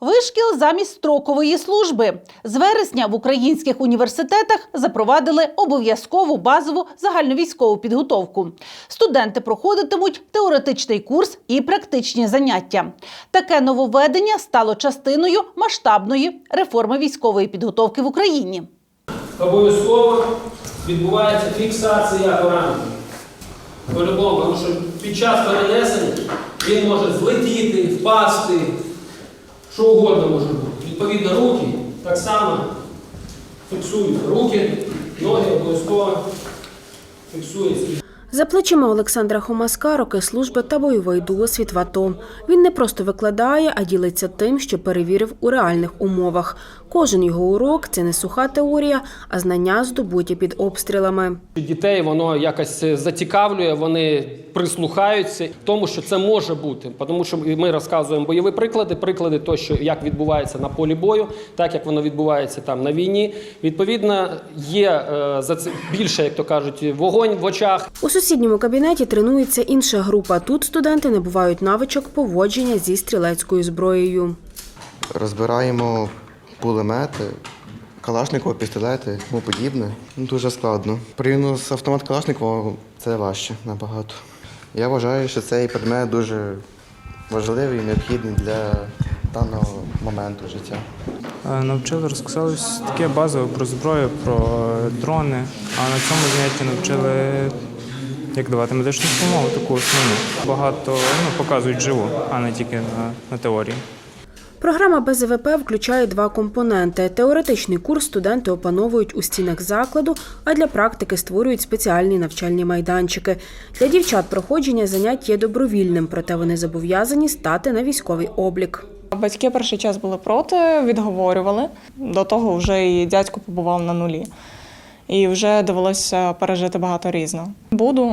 Вишкіл замість строкової служби з вересня в українських університетах запровадили обов'язкову базову загальновійськову підготовку. Студенти проходитимуть теоретичний курс і практичні заняття. Таке нововведення стало частиною масштабної реформи військової підготовки в Україні. Обов'язково відбувається фіксація поранення. Тому що під час перенесення він може злетіти, впасти, що угодно може бути. Відповідно, руки так само фіксують. Руки, ноги обов'язково фіксуються. За плечима Олександра Хомаска роки служби та бойовий досвід в АТО. Він не просто викладає, а ділиться тим, що перевірив у реальних умовах. Кожен його урок це не суха теорія, а знання здобуті під обстрілами. Дітей воно якось зацікавлює, вони прислухаються тому, що це може бути. Тому що ми розказуємо бойові приклади, приклади того, що як відбувається на полі бою, так як воно відбувається там на війні. Відповідно, є е, за це більше, як то кажуть, вогонь в очах. У сусідньому кабінеті тренується інша група. Тут студенти набувають навичок поводження зі стрілецькою зброєю. Розбираємо пулемети, калашникова, пістолети, тому подібне. Ну, Дуже складно. Порівняно з автомат Калашникова це важче набагато. Я вважаю, що цей предмет дуже важливий і необхідний для даного моменту життя. Е, Навчили, розказали таке базове про зброю, про дрони, а на цьому занятті навчили, як давати медичну допомогу, таку основну. Багато ну, показують живу, а не тільки на, на теорії. Програма БЗВП включає два компоненти. Теоретичний курс студенти опановують у стінах закладу, а для практики створюють спеціальні навчальні майданчики. Для дівчат проходження занять є добровільним, проте вони зобов'язані стати на військовий облік. Батьки перший час були проти, відговорювали. До того вже і дядько побував на нулі. І вже довелося пережити багато різного. Буду.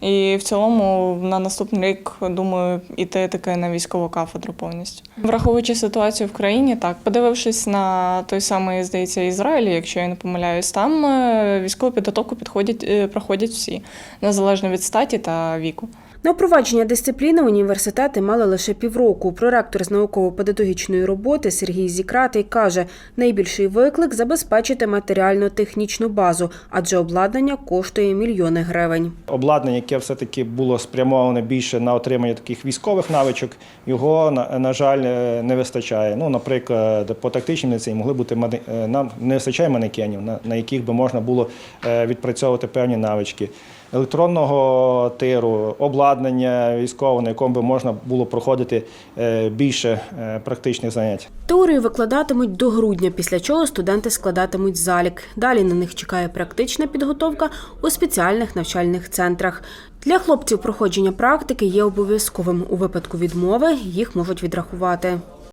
І в цілому на наступний рік думаю іти таки на військову кафедру повністю. Враховуючи ситуацію в країні, так подивившись на той самий, здається, Ізраїль, якщо я не помиляюсь, там е, військову підготовку підходять, е, проходять всі, незалежно від статі та віку. На впровадження дисципліни університети мали лише півроку. Проректор з науково-педагогічної роботи Сергій Зікратий каже, найбільший виклик забезпечити матеріально-технічну базу, адже обладнання коштує мільйони гривень. обладнання, яке все-таки було спрямоване більше на отримання таких військових навичок, його, на, на жаль, е, не вистачає. Ну, наприклад, по тактичній медицині могли бути е, нам не вистачає манекенів, на, на яких би можна було е, відпрацьовувати певні навички. Електронного тиру, обладнання військового, на якому би можна було проходити е, більше е, практичних занять. Теорію викладатимуть до грудня, після чого студенти складатимуть залік. Далі на них чекає практична підготовка у спеціальних навчальних центрах. Для хлопців проходження практики є обов'язковим. У випадку відмови їх можуть відрахувати.